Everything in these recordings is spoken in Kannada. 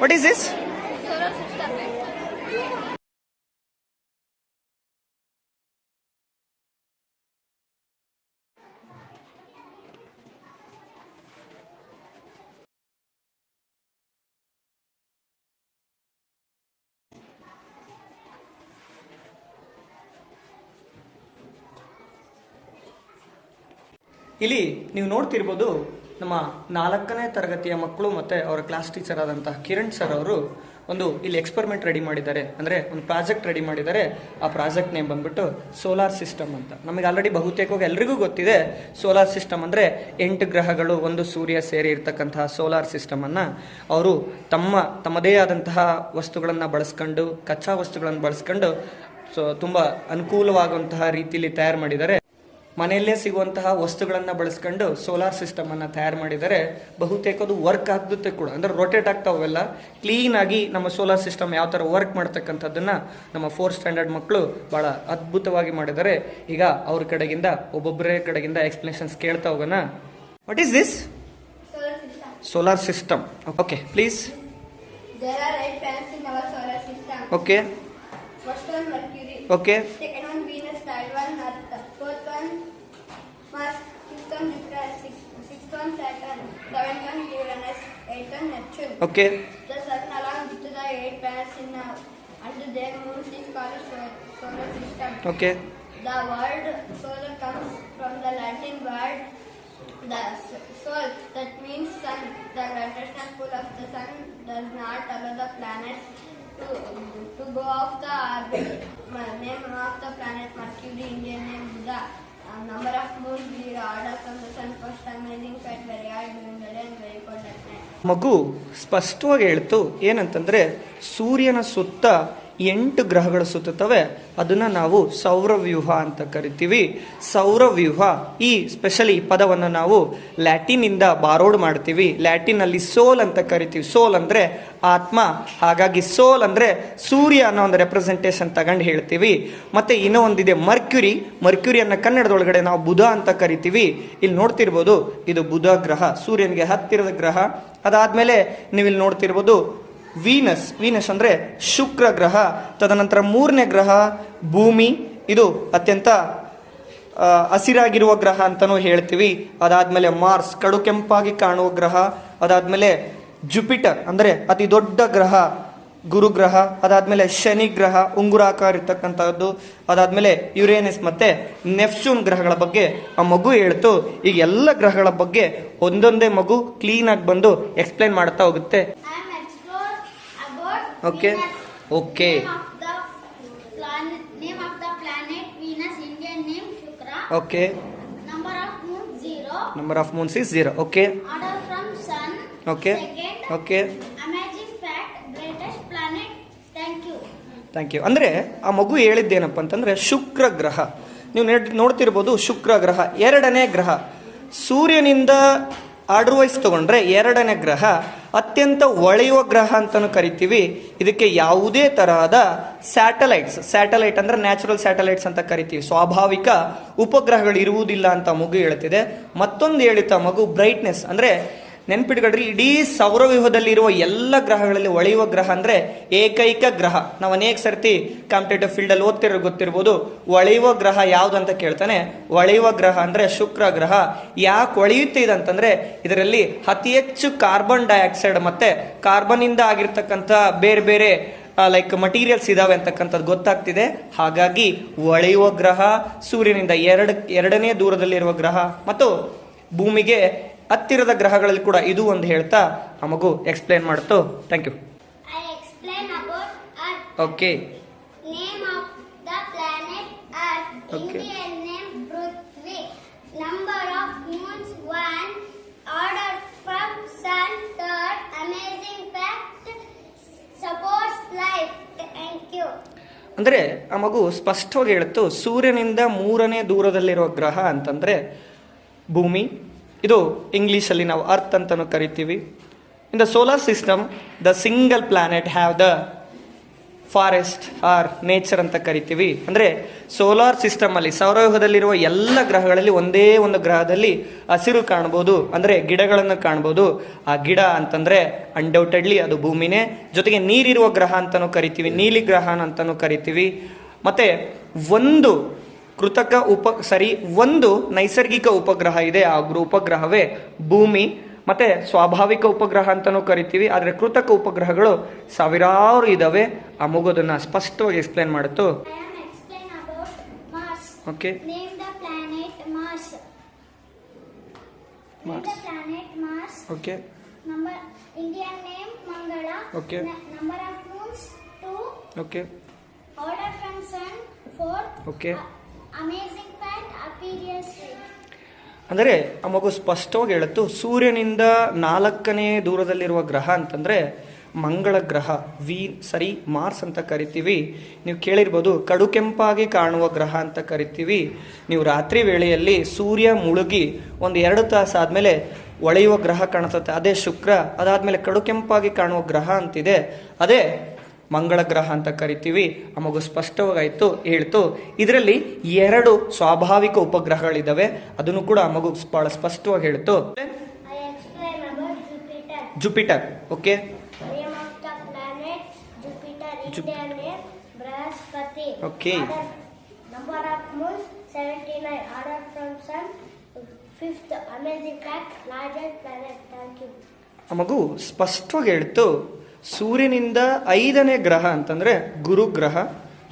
What is this? ಇಲ್ಲಿ ನೀವು ನೋಡ್ತಿರ್ಬೋದು ನಮ್ಮ ನಾಲ್ಕನೇ ತರಗತಿಯ ಮಕ್ಕಳು ಮತ್ತೆ ಅವರ ಕ್ಲಾಸ್ ಟೀಚರ್ ಆದಂತಹ ಕಿರಣ್ ಸರ್ ಅವರು ಒಂದು ಇಲ್ಲಿ ಎಕ್ಸ್ಪೆರಿಮೆಂಟ್ ರೆಡಿ ಮಾಡಿದ್ದಾರೆ. ಅಂದರೆ ಒಂದು ಪ್ರಾಜೆಕ್ಟ್ ರೆಡಿ ಮಾಡಿದ್ದಾರೆ. ಆ ಪ್ರಾಜೆಕ್ಟ್ ನೇಮ್ ಬಂದ್ಬಿಟ್ಟು ಸೋಲಾರ್ ಸಿಸ್ಟಮ್ ಅಂತ. ನಮಗೆ ಆಲ್ರೆಡಿ ಬಹುತೇಕವಾಗಿ ಎಲ್ರಿಗೂ ಗೊತ್ತಿದೆ ಸೋಲಾರ್ ಸಿಸ್ಟಮ್ ಅಂದರೆ ಎಂಟು ಗ್ರಹಗಳು, ಒಂದು ಸೂರ್ಯ ಸೇರಿ ಇರ್ತಕ್ಕಂತಹ ಸೋಲಾರ್ ಸಿಸ್ಟಮನ್ನು ಅವರು ತಮ್ಮ, ತಮ್ಮದೇ ಆದಂತಹ ವಸ್ತುಗಳನ್ನು ಬಳಸ್ಕೊಂಡು, ಕಚ್ಚಾ ವಸ್ತುಗಳನ್ನು ಬಳಸ್ಕೊಂಡು, ಸೊ, ತುಂಬ ಅನುಕೂಲವಾಗುವಂತಹ ರೀತಿಯಲ್ಲಿ ತಯಾರು ಮಾಡಿದ್ದಾರೆ. ಮನೆಯಲ್ಲೇ ಸಿಗುವಂತಹ ವಸ್ತುಗಳನ್ನು ಬಳಸ್ಕೊಂಡು ಸೋಲಾರ್ ಸಿಸ್ಟಮ್ ಅನ್ನ ತಯಾರು ಮಾಡಿದರೆ ಬಹುತೇಕ ಅದು ವರ್ಕ್ ಆಗುತ್ತೆ ಕೂಡ. ಅಂದರೆ ರೊಟೇಟ್ ಆಗ್ತಾವೆಲ್ಲ ಕ್ಲೀನ್ ಆಗಿ ನಮ್ಮ ಸೋಲಾರ್ ಸಿಸ್ಟಮ್ ಯಾವ ಥರ ವರ್ಕ್ ಮಾಡ್ತಕ್ಕಂಥದ್ದನ್ನ ನಮ್ಮ ಫೋರ್ತ್ ಸ್ಟ್ಯಾಂಡರ್ಡ್ ಮಕ್ಕಳು ಭಾಳ ಅದ್ಭುತವಾಗಿ ಮಾಡಿದರೆ. ಈಗ ಅವ್ರ ಕಡೆಗಿಂದ ಒಬ್ಬೊಬ್ಬರೇ ಕಡೆಗಿಂದ ಎಕ್ಸ್ಪ್ಲನೇಷನ್ಸ್ ಕೇಳ್ತಾ ಹೋಗೋಣ. What is this. Solar system okay please okay are Okay. The sun along with the eight planets in and their moons is called solar system. Okay. The word solar comes from the Latin word the sol that means sun. The gravitational pull of the sun does not allow the planets to, to go off the orbit. name of the planet Mercury, Indian name Buddha. ಮಗು ಸ್ಪಷ್ಟವಾಗಿ ಹೇಳ್ತು ಏನಂತಂದ್ರೆ ಸೂರ್ಯನ ಸುತ್ತ ಎಂಟು ಗ್ರಹಗಳು ಸುತ್ತುತ್ತವೆ. ಅದನ್ನ ನಾವು ಸೌರವ್ಯೂಹ ಅಂತ ಕರಿತೀವಿ. ಸೌರವ್ಯೂಹ ಈ ಸ್ಪೆಷಲಿ ಪದವನ್ನು ನಾವು ಲ್ಯಾಟಿನ್ ಇಂದ ಬಾರೋಡ್ ಮಾಡ್ತೀವಿ. ಲ್ಯಾಟಿನ್ ಅಲ್ಲಿ ಸೋಲ್ ಅಂತ ಕರಿತೀವಿ. ಸೋಲ್ ಅಂದ್ರೆ ಆತ್ಮ. ಹಾಗಾಗಿ ಸೋಲ್ ಅಂದ್ರೆ ಸೂರ್ಯ ಅನ್ನೋ ಒಂದು ರೆಪ್ರೆಸೆಂಟೇಷನ್ ತಗೊಂಡು ಹೇಳ್ತೀವಿ. ಮತ್ತೆ ಇನ್ನೂ ಒಂದಿದೆ ಮರ್ಕ್ಯುರಿ. ಮರ್ಕ್ಯುರಿಯನ್ನ ಕನ್ನಡದೊಳಗಡೆ ನಾವು ಬುಧ ಅಂತ ಕರಿತೀವಿ. ಇಲ್ಲಿ ನೋಡ್ತಿರ್ಬೋದು, ಇದು ಬುಧ ಗ್ರಹ. ಸೂರ್ಯನಿಗೆ ಹತ್ತಿರದ ಗ್ರಹ. ಅದಾದಮೇಲೆ ನೀವು ಇಲ್ಲಿ ನೋಡ್ತಿರ್ಬೋದು ವೀನಸ್ ವೀನಸ್ ಅಂದರೆ ಶುಕ್ರ ಗ್ರಹ, ತದನಂತರ ಮೂರನೇ ಗ್ರಹ, ಭೂಮಿ. ಇದು ಅತ್ಯಂತ ಹಸಿರಾಗಿರುವ ಗ್ರಹ ಅಂತಲೂ ಹೇಳ್ತೀವಿ. ಅದಾದಮೇಲೆ ಮಾರ್ಸ್ ಕಡು ಕೆಂಪಾಗಿ ಕಾಣುವ ಗ್ರಹ. ಅದಾದಮೇಲೆ ಜುಪಿಟರ್ ಅಂದರೆ ಅತಿ ದೊಡ್ಡ ಗ್ರಹ, ಗುರುಗ್ರಹ. ಅದಾದಮೇಲೆ ಶನಿ ಗ್ರಹ, ಉಂಗುರಾಕಾರ ಇರ್ತಕ್ಕಂಥದ್ದು. ಅದಾದಮೇಲೆ ಯುರೇನಸ್ ಮತ್ತು ನೆಫ್ಸೂನ್ ಗ್ರಹಗಳ ಬಗ್ಗೆ ಆ ಮಗು ಹೇಳ್ತು. ಈಗ ಎಲ್ಲ ಗ್ರಹಗಳ ಬಗ್ಗೆ ಒಂದೊಂದೇ ಮಗು ಕ್ಲೀನಾಗಿ ಬಂದು ಎಕ್ಸ್ಪ್ಲೈನ್ ಮಾಡ್ತಾ ಹೋಗುತ್ತೆ. Okay okay okay number of moon six zero okay okay okay thank you ಅಂದರೆ ಆ ಮಗು ಹೇಳಿದ್ದೇನಪ್ಪ ಅಂತಂದರೆ ಶುಕ್ರ ಗ್ರಹ. ನೀವು ನೋಡ್ತಿರ್ಬೋದು ಶುಕ್ರ ಗ್ರಹ. ಎರಡನೇ ಗ್ರಹ. ಸೂರ್ಯನಿಂದ ಆಡ್ವೈಸ್ ತಗೊಂಡ್ರೆ ಎರಡನೇ ಗ್ರಹ ಅತ್ಯಂತ ಒಳೆಯುವ ಗ್ರಹ ಅಂತಲೂ ಕರಿತೀವಿ. ಇದಕ್ಕೆ ಯಾವುದೇ ತರಹದ ಸ್ಯಾಟಲೈಟ್ಸ್ ಸ್ಯಾಟಲೈಟ್ ಅಂದ್ರೆ ನ್ಯಾಚುರಲ್ ಸ್ಯಾಟಲೈಟ್ಸ್ ಅಂತ ಕರಿತೀವಿ. ಸ್ವಾಭಾವಿಕ ಉಪಗ್ರಹಗಳು ಇರುವುದಿಲ್ಲ ಅಂತ ಮಗು ಹೇಳ್ತಿದೆ. ಮತ್ತೊಂದು ಹೇಳಿತ ಮಗು ಬ್ರೈಟ್ನೆಸ್ ಅಂದ್ರೆ ನೆನ್ಪಿಟ್ಕೊಳ್ರಿ ಇಡೀ ಸೌರವ್ಯೂಹದಲ್ಲಿರುವ ಎಲ್ಲ ಗ್ರಹಗಳಲ್ಲಿ ಒಳೆಯುವ ಗ್ರಹ ಅಂದ್ರೆ ಏಕೈಕ ಗ್ರಹ. ನಾವು ಅನೇಕ ಸರ್ತಿ ಕಾಂಪಿಟೇಟಿವ್ ಫೀಲ್ಡ್ ಅಲ್ಲಿ ಓದ್ತಿರೋ ಗೊತ್ತಿರ್ಬೋದು, ಒಳೆಯುವ ಗ್ರಹ ಯಾವುದು ಅಂತ ಕೇಳ್ತಾನೆ. ಒಳೆಯುವ ಗ್ರಹ ಅಂದ್ರೆ ಶುಕ್ರ ಗ್ರಹ. ಯಾಕೆ ಒಳೆಯುತ್ತೆ ಇದಂತಂದ್ರೆ ಇದರಲ್ಲಿ ಅತಿ ಹೆಚ್ಚು ಕಾರ್ಬನ್ ಡೈಆಕ್ಸೈಡ್ ಮತ್ತೆ ಕಾರ್ಬನ್ ಇಂದ ಆಗಿರ್ತಕ್ಕಂಥ ಬೇರೆ ಬೇರೆ ಲೈಕ್ ಮಟೀರಿಯಲ್ಸ್ ಇದಾವೆ ಅಂತಕ್ಕಂಥದ್ದು ಗೊತ್ತಾಗ್ತಿದೆ. ಹಾಗಾಗಿ ಒಳೆಯುವ ಗ್ರಹ ಸೂರ್ಯನಿಂದ ಎರಡು, ಎರಡನೇ ದೂರದಲ್ಲಿರುವ ಗ್ರಹ. ಮತ್ತು ಭೂಮಿಗೆ ಹತ್ತಿರದ ಗ್ರಹಗಳಲ್ಲಿ ಕೂಡ ಇದು ಒಂದು ಹೇಳ್ತಾ ನಮಗೂ ಎಕ್ಸ್ಪ್ಲೇನ್ ಮಾಡ್ತು. ಥ್ಯಾಂಕ್ ಯು ಓಕೆ ಓಕೆ ಅಂದರೆ ಆ ಮಗು ಸ್ಪಷ್ಟವಾಗಿ ಹೇಳುತ್ತೋ ಸೂರ್ಯನಿಂದ ಮೂರನೇ ದೂರದಲ್ಲಿರುವ ಗ್ರಹ ಅಂತಂದರೆ ಭೂಮಿ ಇದು ಇಂಗ್ಲೀಷಲ್ಲಿ ನಾವು ಅರ್ತ್ ಅಂತಲೂ ಕರಿತೀವಿ. In the solar system the single planet have the forest or nature ಅಂತ ಕರಿತೀವಿ. ಅಂದರೆ ಸೋಲಾರ್ ಸಿಸ್ಟಮ್ ಅಲ್ಲಿ ಸೌರವ್ಯೂಹದಲ್ಲಿರುವ ಎಲ್ಲ ಗ್ರಹಗಳಲ್ಲಿ ಒಂದೇ ಒಂದು ಗ್ರಹದಲ್ಲಿ ಹಸಿರು ಕಾಣ್ಬೋದು, ಅಂದರೆ ಗಿಡಗಳನ್ನು ಕಾಣ್ಬೋದು. ಆ ಗಿಡ ಅಂತಂದರೆ ಅನ್ಡೌಟೆಡ್ಲಿ ಅದು ಭೂಮಿನೇ. ಜೊತೆಗೆ ನೀರಿರುವ ಗ್ರಹ ಅಂತಲೂ ಕರಿತೀವಿ, ನೀಲಿ ಗ್ರಹ ಅಂತಲೂ ಕರಿತೀವಿ. ಮತ್ತು ಒಂದು ಕೃತಕ ಉಪ ಸರಿ ಒಂದು ನೈಸರ್ಗಿಕ ಉಪಗ್ರಹ ಇದೆ. ಆ ಉಪಗ್ರಹವೇ ಭೂಮಿ ಮತ್ತೆ ಸ್ವಾಭಾವಿಕ ಉಪಗ್ರಹ ಅಂತಾನು ಕರಿತೀವಿ. ಆದರೆ ಕೃತಕ ಉಪಗ್ರಹಗಳು ಸಾವಿರಾರು ಇದಾವೆ. ಆ ಮಗುದನ್ನು ಸ್ಪಷ್ಟವಾಗಿ ಎಕ್ಸ್ಪ್ಲೇನ್ ಮಾಡಿತು okay okay okay okay okay okay ಅಂದರೆ ಆ ಮಗು ಸ್ಪಷ್ಟವಾಗಿ ಹೇಳುತ್ತು, ಸೂರ್ಯನಿಂದ ನಾಲ್ಕನೇ ದೂರದಲ್ಲಿರುವ ಗ್ರಹ ಅಂತಂದರೆ ಮಂಗಳ ಗ್ರಹ, ವಿ, ಸರಿ, ಮಾರ್ಸ್ ಅಂತ ಕರಿತೀವಿ. ನೀವು ಕೇಳಿರ್ಬೋದು, ಕಡುಕೆಂಪಾಗಿ ಕಾಣುವ ಗ್ರಹ ಅಂತ ಕರಿತೀವಿ. ನೀವು ರಾತ್ರಿ ವೇಳೆಯಲ್ಲಿ ಸೂರ್ಯ ಮುಳುಗಿ ಒಂದು ಎರಡು ತಾಸು ಆದಮೇಲೆ ಒಳೆಯುವ ಗ್ರಹ ಕಾಣಿಸುತ್ತೆ. ಅದೇ ಶುಕ್ರ, ಅದಾದಮೇಲೆ ಕಡುಕೆಂಪಾಗಿ ಕಾಣುವ ಗ್ರಹ ಅಂತಿದೆ. ಅದೇ ಮಂಗಳ ಗ್ರಹ ಅಂತ ಕರಿತೀವಿ. ನಮಗೂ ಸ್ಪಷ್ಟವಾಗಿತ್ತು ಹೇಳ್ತು. ಇದರಲ್ಲಿ ಎರಡು ಸ್ವಾಭಾವಿಕ ಉಪಗ್ರಹಗಳಿದ್ದಾವೆ ಅದನ್ನು ಕೂಡ ಮಗು ಬಹಳ ಸ್ಪಷ್ಟವಾಗಿ ಹೇಳ್ತು. Jupiter, okay. ಓಕೆ. ಮಗು ಸ್ಪಷ್ಟವಾಗಿ ಹೇಳ್ತು. ಸೂರ್ಯನಿಂದ ಐದನೇ ಗ್ರಹ ಅಂತಂದ್ರೆ ಗುರು ಗ್ರಹ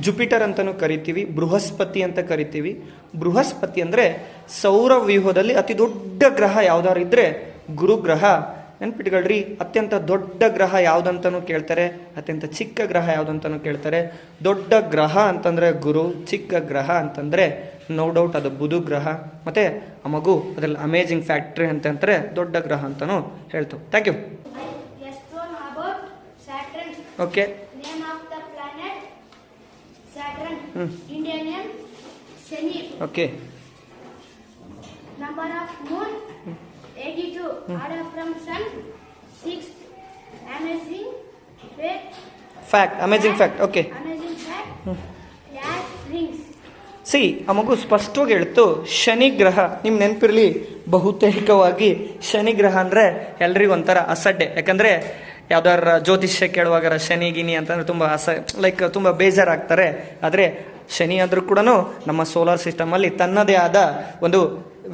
ಜುಪಿಟರ್ ಅಂತಲೂ ಕರಿತೀವಿ, ಬೃಹಸ್ಪತಿ ಅಂತ ಕರಿತೀವಿ. ಬೃಹಸ್ಪತಿ ಅಂದ್ರೆ ಸೌರ ವ್ಯೂಹದಲ್ಲಿ ಅತಿ ದೊಡ್ಡ ಗ್ರಹ ಯಾವ್ದಾರು ಇದ್ರೆ ಗುರು ಗ್ರಹ ನೆನ್ಪಿಟ್ಕೊಳ್ರಿ, ಅತ್ಯಂತ ದೊಡ್ಡ ಗ್ರಹ ಯಾವುದಂತನೂ ಕೇಳ್ತಾರೆ, ಅತ್ಯಂತ ಚಿಕ್ಕ ಗ್ರಹ ಯಾವುದಂತನೂ ಕೇಳ್ತಾರೆ. ದೊಡ್ಡ ಗ್ರಹ ಅಂತಂದ್ರೆ ಗುರು, ಚಿಕ್ಕ ಗ್ರಹ ಅಂತಂದ್ರೆ ನೋ ಡೌಟ್ ಅದು ಬುಧು ಗ್ರಹ. ಮತ್ತೆ ಆ ಮಗು ಅದ್ರಲ್ಲಿ ಅಮೇಜಿಂಗ್ ಫ್ಯಾಕ್ಟ್ರಿ ಅಂತಂದ್ರೆ ದೊಡ್ಡ ಗ್ರಹ ಅಂತಲೂ ಹೇಳ್ತು ಥ್ಯಾಂಕ್ ಯು ಓಕೆ ಹ್ಞೂ okay fact amazing fact okay see ಆ ಮಗು ಸ್ಪಷ್ಟವಾಗಿ ಹೇಳ್ತು ಶನಿ ಗ್ರಹ ನಿಮ್ಮ ನೆನಪಿರ್ಲಿ ಬಹುತೇಕವಾಗಿ ಶನಿ ಗ್ರಹ ಅಂದರೆ ಎಲ್ರಿಗೂ ಒಂಥರ ಅಸಡ್ಡೆ. ಯಾಕಂದರೆ ಯಾವ್ದಾರ ಜ್ಯೋತಿಷ್ಯ ಕೇಳುವಾಗ ಶನಿ, ಗಿನಿ ಅಂತಂದ್ರೆ ತುಂಬಾ ಅಸ ಲೈಕ್ ತುಂಬಾ ಬೇಜಾರಾಗ್ತಾರೆ. ಆದ್ರೆ ಶನಿ ಆದ್ರೂ ಕೂಡ ನಮ್ಮ ಸೋಲಾರ್ ಸಿಸ್ಟಮ್ ಅಲ್ಲಿ ತನ್ನದೇ ಆದ ಒಂದು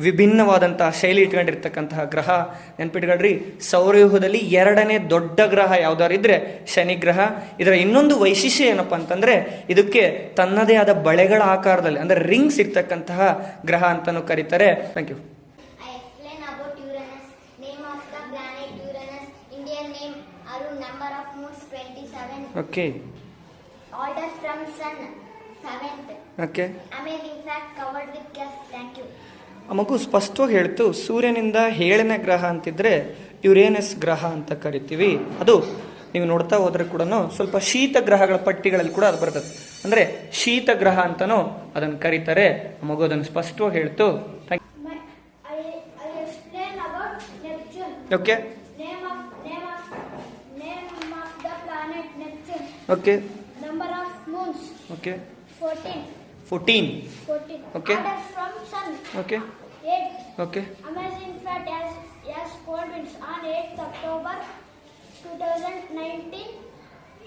ವಿಭಿನ್ನವಾದಂತಹ ಶೈಲಿ ಇಟ್ಕೊಂಡಿರ್ತಕ್ಕಂತಹ ಗ್ರಹ ನೆನ್ಪಿಟ್ಕೊಳ್ರಿ. ಸೌರ್ಯೂಹದಲ್ಲಿ ಎರಡನೇ ದೊಡ್ಡ ಗ್ರಹ ಯಾವ್ದಾದ್ರು ಇದ್ರೆ ಶನಿ ಗ್ರಹ. ಇದರ ಇನ್ನೊಂದು ವೈಶಿಷ್ಟ್ಯ ಏನಪ್ಪ ಅಂತಂದ್ರೆ ಇದಕ್ಕೆ ತನ್ನದೇ ಆದ ಬಳೆಗಳ ಆಕಾರದಲ್ಲಿ, ಅಂದ್ರೆ ರಿಂಗ್ಸ್ ಇರ್ತಕ್ಕಂತಹ ಗ್ರಹ ಅಂತಾನು ಕರೀತಾರೆ. Thank you I explain about Uranus. Name of the planet Uranus. Indian name Arun. Number of moons 27. Okay Order from sun 7th. Okay. Amazing fact covered with guests. Thank you. ಆ ಮಗು ಸ್ಪಷ್ಟವಾಗಿ ಹೇಳ್ತು ಸೂರ್ಯನಿಂದ ಹೇಳಿನ ಗ್ರಹ ಅಂತಿದ್ರೆ ಯುರೇನಸ್ ಗ್ರಹ ಅಂತ ಕರಿತೀವಿ ಅದು ನೀವು ನೋಡ್ತಾ ಹೋದ್ರೆ ಕೂಡ ಸ್ವಲ್ಪ ಶೀತ ಗ್ರಹಗಳ ಪಟ್ಟಿಗಳಲ್ಲಿ ಕೂಡ ಅದು ಬರ್ತದೆ ಅಂದ್ರೆ ಶೀತ ಗ್ರಹ ಅಂತನೂ ಅದನ್ನು ಕರೀತಾರೆ ಆ ಮಗು ಅದನ್ನು ಸ್ಪಷ್ಟವಾಗಿ ಹೇಳ್ತು. Okay Okay. Number of moons. Okay. 14. 14. 14. Okay. Order from sun. Okay. 8. Okay. Amazing fact as as cold winds on 8th October 2019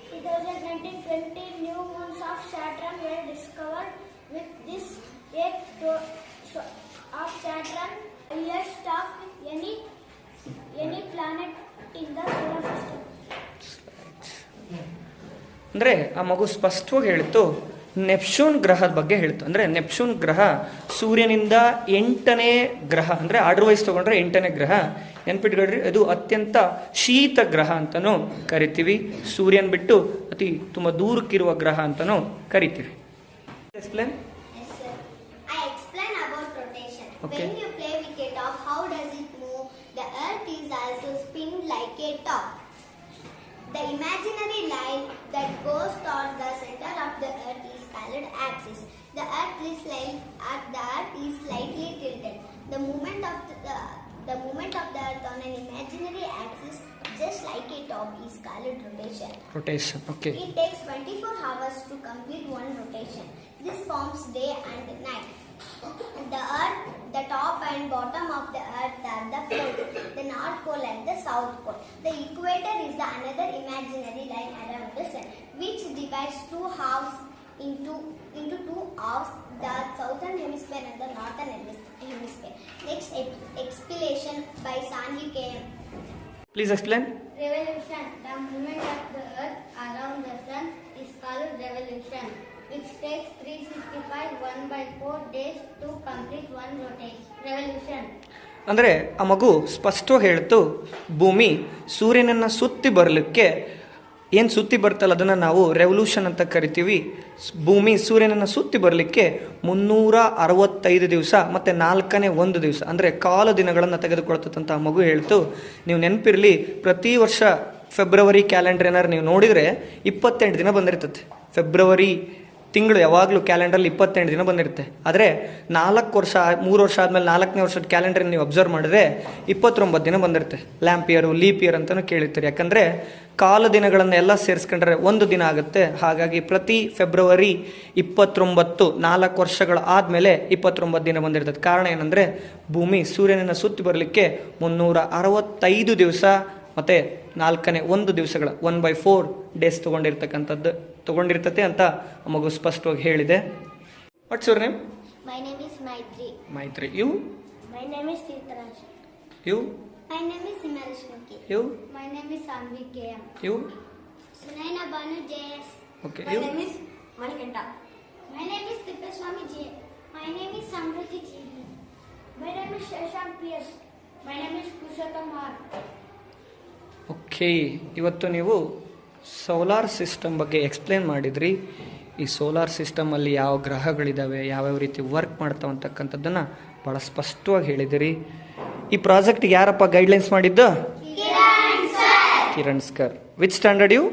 2019 20 new moons of Saturn were discovered with this 8 of Saturn highest of any any planet in the solar system. ಅಂದ್ರೆ ಆ ಮಗು ಸ್ಪಷ್ಟವಾಗಿ ಹೇಳಿತು ನೆಪ್ಶೂನ್ ಗ್ರಹದ ಬಗ್ಗೆ ಹೇಳ್ತು. ಅಂದ್ರೆ ನೆಪ್ಶೂನ್ ಗ್ರಹ ಸೂರ್ಯನಿಂದ ಎಂಟನೇ ಗ್ರಹ ಅಂದ್ರೆ ಆರ್ಡರ್ ವೈಸ್ ತಗೊಂಡ್ರೆ ಎಂಟನೇ ಗ್ರಹ. ನೆನ್ಪಿಟ್ಕೊಳ್ರಿ ಅದು ಅತ್ಯಂತ ಶೀತ ಗ್ರಹ ಅಂತಲೂ ಕರಿತೀವಿ. ಸೂರ್ಯನ್ ಬಿಟ್ಟು ಅತಿ ತುಂಬಾ ದೂರಕ್ಕಿರುವ ಗ್ರಹ ಅಂತಲೂ ಕರಿತೀವಿ. Explain top, how does it move? The earth is also spin like a top. The imaginary line that goes toward the center of the earth is called axis. The earth is, the earth is slightly tilted. The movement of the, the, the movement of the earth on an imaginary axis just like a top is called rotation. Rotation, okay. It takes 24 hours to complete one rotation. This forms day and night. The earth, the top and bottom of the earth are the poles, the north pole and the south pole. The equator is the another imaginary line around the sun which divides two halves into into two halves, the southern hemisphere and the northern hemisphere. Next explanation by Sandy K. Please explain. Revolution. The movement of the earth around the sun is called revolution. Which takes 365 1 by 4 days to complete one rotation. Revolution. ಅಂದರೆ ಆ ಮಗು ಸ್ಪಷ್ಟವಾಗಿ ಹೇಳ್ತು, ಭೂಮಿ ಸೂರ್ಯನನ್ನು ಸುತ್ತಿ ಬರಲಿಕ್ಕೆ ಏನು ಸುತ್ತಿ ಬರ್ತಲ್ಲ ಅದನ್ನು ನಾವು ರೆವಲ್ಯೂಷನ್ ಅಂತ ಕರಿತೀವಿ ಭೂಮಿ ಸೂರ್ಯನನ್ನು ಸುತ್ತಿ ಬರಲಿಕ್ಕೆ ಮುನ್ನೂರ ಅರವತ್ತೈದು ದಿವಸ ಮತ್ತು ನಾಲ್ಕನೇ ಒಂದು ದಿವಸ ಅಂದರೆ ಕಾಲ ದಿನಗಳನ್ನು ತೆಗೆದುಕೊಳ್ತದಂತ ಆ ಮಗು ಹೇಳ್ತು, ನೀವು ನೆನಪಿರಲಿ, ಪ್ರತಿ ವರ್ಷ ಫೆಬ್ರವರಿ ಕ್ಯಾಲೆಂಡರ್ ಏನಾರು ನೀವು ನೋಡಿದರೆ ಇಪ್ಪತ್ತೆಂಟು ದಿನ ಬಂದಿರ್ತದೆ ಫೆಬ್ರವರಿ ತಿಂಗಳು ಯಾವಾಗಲೂ ಕ್ಯಾಲೆಂಡ್ರಲ್ಲಿ ಇಪ್ಪತ್ತೆಂಟು ದಿನ ಬಂದಿರುತ್ತೆ. ಆದರೆ ನಾಲ್ಕು ವರ್ಷ, ಮೂರು ವರ್ಷ ಆದಮೇಲೆ ನಾಲ್ಕನೇ ವರ್ಷದ ಕ್ಯಾಲೆಂಡರ್ ನೀವು ಅಬ್ಸರ್ವ್ ಮಾಡಿದ್ರೆ ಇಪ್ಪತ್ತೊಂಬತ್ತು ದಿನ ಬಂದಿರುತ್ತೆ. ಲ್ಯಾಂಪ್ ಇಯರು, ಲೀಪ್ ಇಯರ್ ಅಂತಲೂ ಕೇಳಿರ್ತೀರಿ. ಯಾಕಂದರೆ ಕಾಲ ದಿನಗಳನ್ನು ಎಲ್ಲ ಸೇರಿಸ್ಕೊಂಡ್ರೆ ಒಂದು ದಿನ ಆಗುತ್ತೆ. ಹಾಗಾಗಿ ಪ್ರತಿ ಫೆಬ್ರವರಿ ಇಪ್ಪತ್ತೊಂಬತ್ತು, ನಾಲ್ಕು ವರ್ಷಗಳ ಆದಮೇಲೆ ಇಪ್ಪತ್ತೊಂಬತ್ತು ದಿನ ಬಂದಿರ್ತದೆ. ಕಾರಣ ಏನಂದರೆ ಭೂಮಿ ಸೂರ್ಯನನ್ನು ಸುತ್ತಿ ಬರಲಿಕ್ಕೆ ಮುನ್ನೂರ ಅರವತ್ತೈದು ದಿವಸ ಮತ್ತು ನಾಲ್ಕನೇ ಒಂದು ದಿವಸಗಳ ಒನ್ ಬೈ ಫೋರ್ ಡೇಸ್ ತಗೊಂಡಿರ್ತಕ್ಕಂಥದ್ದು ತಗೊಂಡಿರ್ತತೆ ಅಂತ ಮಗು ಸ್ಪಷ್ಟವಾಗಿ ಹೇಳಿದೆ. What's your name my name is Maitri. Maitri you my name is Sitaraj you my name is ಸಿಮರಿಷ್ಣಕಿ you my name is ಸಾಂಬಿಕೆಯ Banu yes okay you my name is my name my name is my name is Shashank P S my name is Purushottam okay ಇವತ್ತು ನೀವು ಸೋಲಾರ್ ಸಿಸ್ಟಮ್ ಬಗ್ಗೆ ಎಕ್ಸ್ಪ್ಲೇನ್ ಮಾಡಿದ್ರಿ. ಈ ಸೋಲಾರ್ ಸಿಸ್ಟಮಲ್ಲಿ ಯಾವ ಗ್ರಹಗಳಿದ್ದಾವೆ ಯಾವ್ಯಾವ ರೀತಿ ವರ್ಕ್ ಮಾಡ್ತಾವೆ ಅಂತಕ್ಕಂಥದ್ದನ್ನು ಭಾಳ ಸ್ಪಷ್ಟವಾಗಿ ಹೇಳಿದಿರಿ. ಈ ಪ್ರಾಜೆಕ್ಟ್ಗೆ ಯಾರಪ್ಪ ಗೈಡ್ಲೈನ್ಸ್ ಮಾಡಿದ್ದು? ಕಿರಣ್ ಸ್ಕರ್ ವಿಚ್ ಸ್ಟ್ಯಾಂಡರ್ಡ್ ಯು